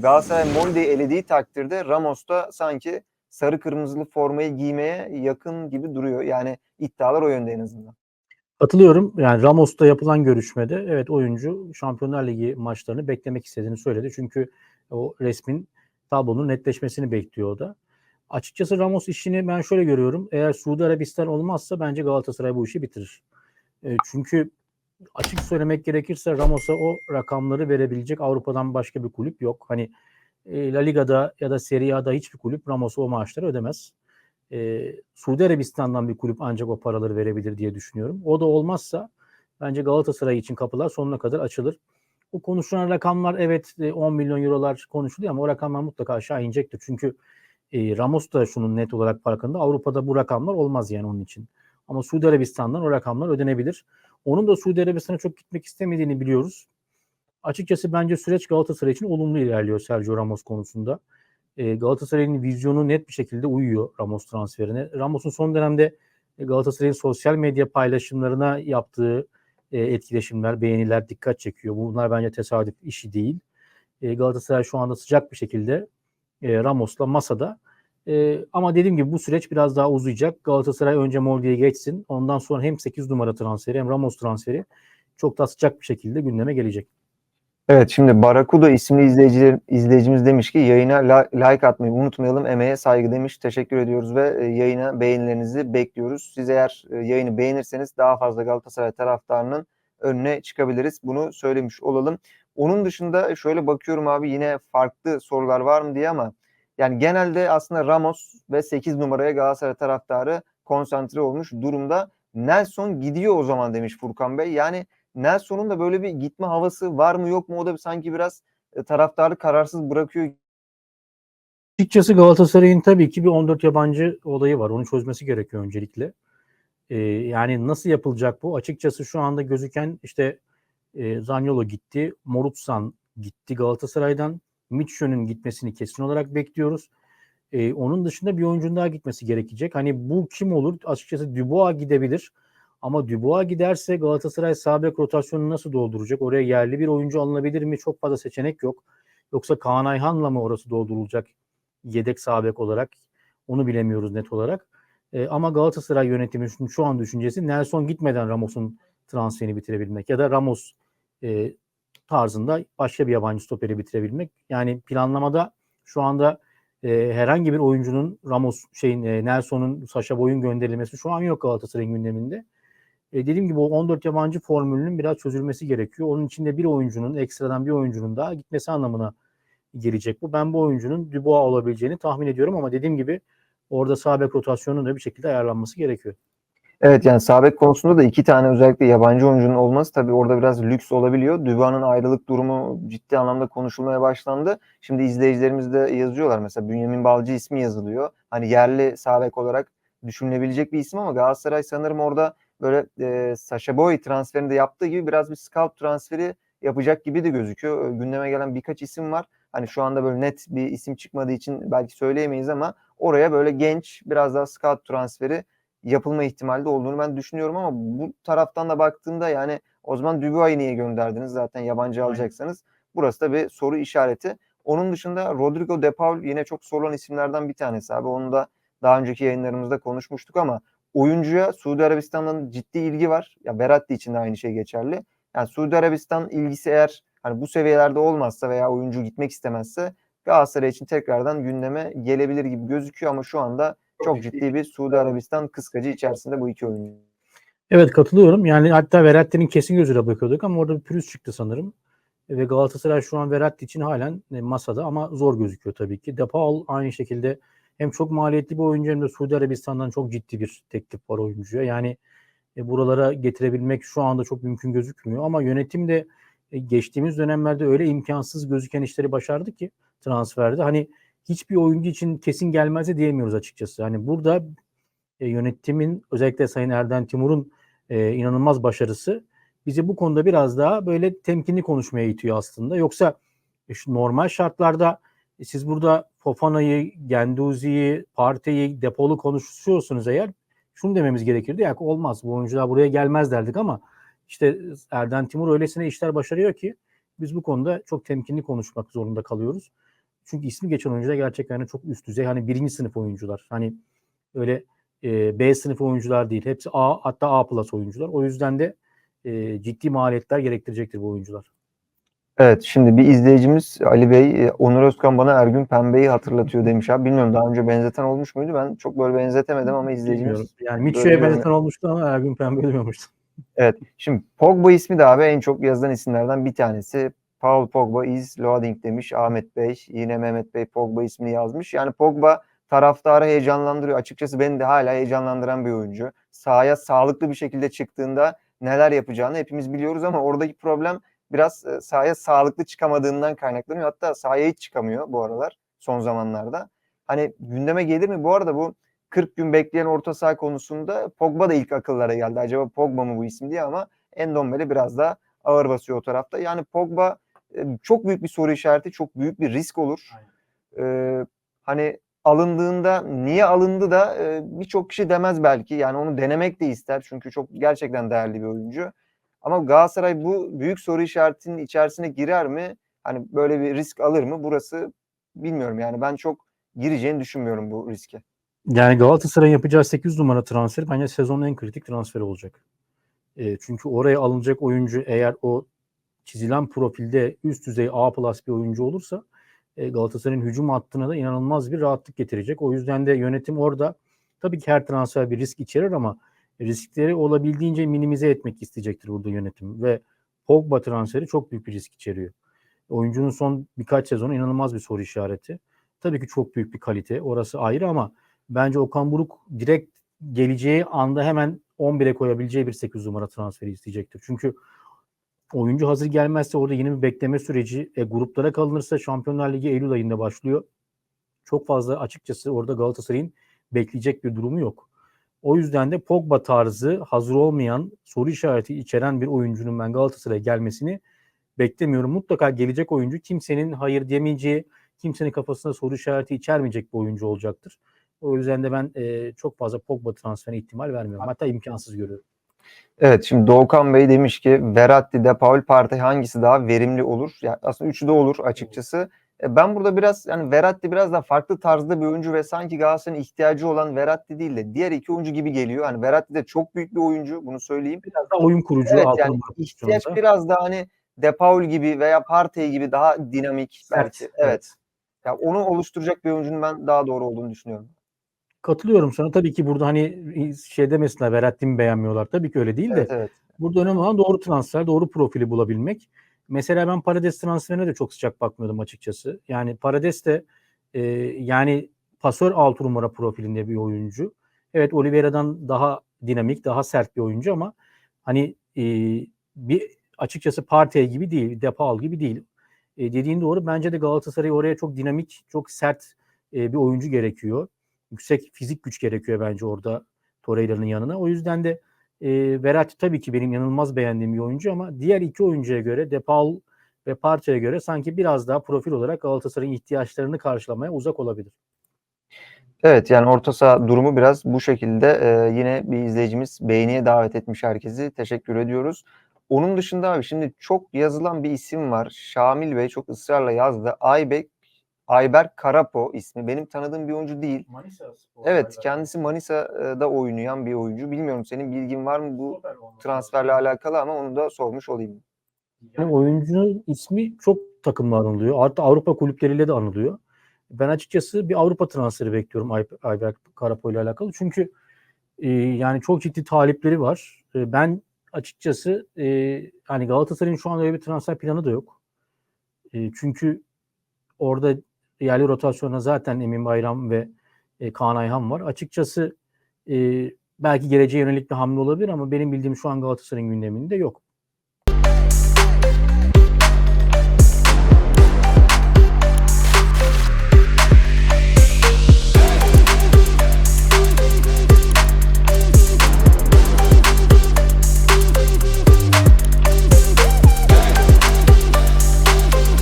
Galatasaray Molde'yi elediği takdirde Ramos da sanki sarı kırmızılı formayı giymeye yakın gibi duruyor. Yani iddialar o yönde en azından. Katılıyorum. Yani Ramos'ta yapılan görüşmede evet oyuncu Şampiyonlar Ligi maçlarını beklemek istediğini söyledi. Çünkü o resmin tablonun netleşmesini bekliyor o da. Açıkçası Ramos işini ben şöyle görüyorum. Eğer Suudi Arabistan olmazsa bence Galatasaray bu işi bitirir. E, çünkü açık söylemek gerekirse Ramos'a o rakamları verebilecek Avrupa'dan başka bir kulüp yok. Hani e, La Liga'da ya da Serie A'da hiçbir kulüp Ramos'a o maaşları ödemez. E, Suudi Arabistan'dan bir kulüp ancak o paraları verebilir diye düşünüyorum. O da olmazsa bence Galatasaray için kapılar sonuna kadar açılır. O konuşulan rakamlar evet e, 10 milyon eurolar konuşuluyor ama o rakamlar mutlaka aşağı inecektir. Çünkü e, Ramos da şunun net olarak farkında. Avrupa'da bu rakamlar olmaz yani onun için. Ama Suudi Arabistan'dan o rakamlar ödenebilir. Onun da Suudi Arabistan'a çok gitmek istemediğini biliyoruz. Açıkçası bence süreç Galatasaray için olumlu ilerliyor Sergio Ramos konusunda. E, Galatasaray'ın vizyonu net bir şekilde uyuyor Ramos transferine. Ramos'un son dönemde Galatasaray'ın sosyal medya paylaşımlarına yaptığı e, etkileşimler, beğeniler dikkat çekiyor. Bunlar bence tesadüf işi değil. E, Galatasaray şu anda sıcak bir şekilde e, Ramos'la masada. E, ama dediğim gibi bu süreç biraz daha uzayacak. Galatasaray önce Molde'ye geçsin. Ondan sonra hem 8 numara transferi hem Ramos transferi çok daha sıcak bir şekilde gündeme gelecek. Evet şimdi Barakuda isimli izleyiciler, izleyicimiz demiş ki yayına like atmayı unutmayalım. Emeğe saygı demiş. Teşekkür ediyoruz ve e, yayına beğenilerinizi bekliyoruz. Siz eğer e, yayını beğenirseniz daha fazla Galatasaray taraftarının önüne çıkabiliriz. Bunu söylemiş olalım. Onun dışında şöyle bakıyorum abi yine farklı sorular var mı diye ama yani genelde aslında Ramos ve 8 numaraya Galatasaray taraftarı konsantre olmuş durumda. Nelson gidiyor o zaman demiş Furkan Bey. Yani Nelson'un da böyle bir gitme havası var mı yok mu o da sanki biraz e, taraftarı kararsız bırakıyor. Açıkçası Galatasaray'ın tabii ki bir 14 yabancı olayı var. Onu çözmesi gerekiyor öncelikle. Ee, yani nasıl yapılacak bu? Açıkçası şu anda gözüken işte e, Zaniolo gitti, Morutsan gitti Galatasaray'dan. Mitchell'ün gitmesini kesin olarak bekliyoruz. Ee, onun dışında bir oyuncunun daha gitmesi gerekecek. Hani bu kim olur? Açıkçası Dubois gidebilir. Ama Dubois giderse Galatasaray sağ rotasyonunu nasıl dolduracak? Oraya yerli bir oyuncu alınabilir mi? Çok fazla seçenek yok. Yoksa Kaan Ayhan'la mı orası doldurulacak yedek sağ olarak? Onu bilemiyoruz net olarak. Ee, ama Galatasaray yönetiminin şu an düşüncesi Nelson gitmeden Ramos'un transferini bitirebilmek ya da Ramos e, tarzında başka bir yabancı stoperi bitirebilmek. Yani planlamada şu anda e, herhangi bir oyuncunun Ramos şeyin e, Nelson'un Saşa Boy'un gönderilmesi şu an yok Galatasaray'ın gündeminde. E, dediğim gibi o 14 yabancı formülünün biraz çözülmesi gerekiyor. Onun içinde bir oyuncunun ekstradan bir oyuncunun daha gitmesi anlamına gelecek bu. Ben bu oyuncunun Dubois olabileceğini tahmin ediyorum ama dediğim gibi orada sağ bek rotasyonunun da bir şekilde ayarlanması gerekiyor. Evet yani sabek konusunda da iki tane özellikle yabancı oyuncunun olması tabii orada biraz lüks olabiliyor. Dubois'ın ayrılık durumu ciddi anlamda konuşulmaya başlandı. Şimdi izleyicilerimiz de yazıyorlar mesela Bünyamin Balcı ismi yazılıyor. Hani yerli sabek olarak düşünülebilecek bir isim ama Galatasaray sanırım orada böyle e, Sasha Boy transferinde yaptığı gibi biraz bir scout transferi yapacak gibi de gözüküyor. Gündeme gelen birkaç isim var. Hani şu anda böyle net bir isim çıkmadığı için belki söyleyemeyiz ama oraya böyle genç biraz daha scout transferi yapılma ihtimali de olduğunu ben düşünüyorum ama bu taraftan da baktığımda yani o zaman Dubois'ı niye gönderdiniz zaten yabancı alacaksanız burası da bir soru işareti. Onun dışında Rodrigo De Paul yine çok sorulan isimlerden bir tanesi abi. Onu da daha önceki yayınlarımızda konuşmuştuk ama oyuncuya Suudi Arabistan'dan ciddi ilgi var. Ya Beratti için de aynı şey geçerli. Yani Suudi Arabistan ilgisi eğer hani bu seviyelerde olmazsa veya oyuncu gitmek istemezse Galatasaray için tekrardan gündeme gelebilir gibi gözüküyor ama şu anda çok ciddi bir Suudi Arabistan kıskacı içerisinde bu iki oyuncu. Evet katılıyorum. Yani hatta Verratti'nin kesin gözüyle bakıyorduk ama orada bir pürüz çıktı sanırım. Ve Galatasaray şu an Verratti için halen masada ama zor gözüküyor tabii ki. Depaul aynı şekilde hem çok maliyetli bir oyuncu hem de Suudi Arabistan'dan çok ciddi bir teklif var oyuncuya. Yani e, buralara getirebilmek şu anda çok mümkün gözükmüyor ama yönetim de e, geçtiğimiz dönemlerde öyle imkansız gözüken işleri başardı ki transferde. Hani hiçbir oyuncu için kesin gelmezse diyemiyoruz açıkçası. Hani burada e, yönetimin özellikle Sayın Erden Timur'un e, inanılmaz başarısı bizi bu konuda biraz daha böyle temkinli konuşmaya itiyor aslında. Yoksa e, şu normal şartlarda e, siz burada Fofana'yı, Genduzi'yi, Partey'i, Depolu konuşuyorsunuz eğer şunu dememiz gerekirdi. Yani olmaz bu oyuncular buraya gelmez derdik ama işte Erden Timur öylesine işler başarıyor ki Biz bu konuda çok temkinli konuşmak zorunda kalıyoruz. Çünkü ismi geçen oyuncular gerçekten hani çok üst düzey. Hani birinci sınıf oyuncular. Hani öyle e, B sınıf oyuncular değil. Hepsi A hatta A plus oyuncular. O yüzden de e, ciddi maliyetler gerektirecektir bu oyuncular. Evet şimdi bir izleyicimiz Ali Bey, e, Onur Özkan bana Ergün Pembe'yi hatırlatıyor demiş abi. Bilmiyorum daha önce benzeten olmuş muydu? Ben çok böyle benzetemedim ama Bilmiyorum. izleyicimiz Yani böyle Mitchell'e benzeten olmuştu ama Ergün Pembe duymamıştım. Evet. Şimdi Pogba ismi de abi en çok yazılan isimlerden bir tanesi. Paul Pogba is loading demiş Ahmet Bey. Yine Mehmet Bey Pogba ismini yazmış. Yani Pogba taraftarı heyecanlandırıyor. Açıkçası beni de hala heyecanlandıran bir oyuncu. Sahaya sağlıklı bir şekilde çıktığında neler yapacağını hepimiz biliyoruz ama oradaki problem biraz e, sahaya sağlıklı çıkamadığından kaynaklanıyor. Hatta sahaya hiç çıkamıyor bu aralar son zamanlarda. Hani gündeme gelir mi? Bu arada bu 40 gün bekleyen orta saha konusunda Pogba da ilk akıllara geldi. Acaba Pogba mı bu isim diye ama Endombele biraz daha ağır basıyor o tarafta. Yani Pogba çok büyük bir soru işareti, çok büyük bir risk olur. Ee, hani alındığında niye alındı da e, birçok kişi demez belki. Yani onu denemek de ister çünkü çok gerçekten değerli bir oyuncu. Ama Galatasaray bu büyük soru işaretinin içerisine girer mi? Hani böyle bir risk alır mı? Burası bilmiyorum yani ben çok gireceğini düşünmüyorum bu riske. Yani Galatasaray'ın yapacağı 8 numara transferi bence sezonun en kritik transferi olacak. E, çünkü oraya alınacak oyuncu eğer o çizilen profilde üst düzey A plus bir oyuncu olursa e, Galatasaray'ın hücum hattına da inanılmaz bir rahatlık getirecek. O yüzden de yönetim orada tabii ki her transfer bir risk içerir ama riskleri olabildiğince minimize etmek isteyecektir burada yönetim. Ve Pogba transferi çok büyük bir risk içeriyor. Oyuncunun son birkaç sezonu inanılmaz bir soru işareti. Tabii ki çok büyük bir kalite. Orası ayrı ama bence Okan Buruk direkt geleceği anda hemen 11'e koyabileceği bir 8 numara transferi isteyecektir. Çünkü oyuncu hazır gelmezse orada yeni bir bekleme süreci e, gruplara kalınırsa Şampiyonlar Ligi Eylül ayında başlıyor. Çok fazla açıkçası orada Galatasaray'ın bekleyecek bir durumu yok. O yüzden de Pogba tarzı hazır olmayan soru işareti içeren bir oyuncunun ben Galatasaray'a gelmesini beklemiyorum. Mutlaka gelecek oyuncu kimsenin hayır diyemeyeceği, kimsenin kafasında soru işareti içermeyecek bir oyuncu olacaktır. O yüzden de ben e, çok fazla Pogba transferine ihtimal vermiyorum. Hatta imkansız görüyorum. Evet şimdi Doğukan Bey demiş ki Verratti, De Paul, Partey hangisi daha verimli olur? Yani aslında üçü de olur açıkçası. E, Ben burada biraz yani Verratti biraz daha farklı tarzda bir oyuncu ve sanki Galatasaray'ın ihtiyacı olan Verratti değil de diğer iki oyuncu gibi geliyor. Hani Verratti de çok büyük bir oyuncu bunu söyleyeyim. Biraz daha oyun kurucu. Evet yani ihtiyaç biraz daha hani De Paul gibi veya Partey gibi daha dinamik Sert, belki. Evet. Ya onu oluşturacak bir oyuncunun ben daha doğru olduğunu düşünüyorum. Katılıyorum sana. Tabii ki burada hani şey demesinler Verratti mi beğenmiyorlar. Tabii ki öyle değil de. Evet evet. Burada önemli olan doğru transfer, doğru profili bulabilmek. Mesela ben Parades transferine de çok sıcak bakmıyordum açıkçası. Yani Parades de e, yani pasör 6 numara profilinde bir oyuncu. Evet Oliveira'dan daha dinamik, daha sert bir oyuncu ama hani e, bir açıkçası Partey gibi değil, Depal gibi değil. E, dediğin doğru. Bence de Galatasaray oraya çok dinamik, çok sert e, bir oyuncu gerekiyor. Yüksek fizik güç gerekiyor bence orada Torreira'nın yanına. O yüzden de e, Verratti tabii ki benim inanılmaz beğendiğim bir oyuncu ama diğer iki oyuncuya göre Depal ve Partey'e göre sanki biraz daha profil olarak Galatasaray'ın ihtiyaçlarını karşılamaya uzak olabilir. Evet yani orta saha durumu biraz bu şekilde. Ee, yine bir izleyicimiz beğeniye davet etmiş herkesi. Teşekkür ediyoruz. Onun dışında abi şimdi çok yazılan bir isim var. Şamil Bey çok ısrarla yazdı. Aybek Ayber Karapo ismi. Benim tanıdığım bir oyuncu değil. Evet kendisi Manisa'da oynayan bir oyuncu. Bilmiyorum senin bilgin var mı bu transferle alakalı ama onu da sormuş olayım. Yani oyuncunun ismi çok takımla anılıyor. Hatta Avrupa kulüpleriyle de anılıyor. Ben açıkçası bir Avrupa transferi bekliyorum Ay- Ayberk Karapo ile alakalı. Çünkü e, yani çok ciddi talipleri var. E, ben açıkçası e, hani Galatasaray'ın şu anda öyle bir transfer planı da yok. E, çünkü orada yerli rotasyona zaten Emin Bayram ve e, Kaan Ayhan var. Açıkçası e, belki geleceğe yönelik bir hamle olabilir ama benim bildiğim şu an Galatasaray'ın gündeminde yok.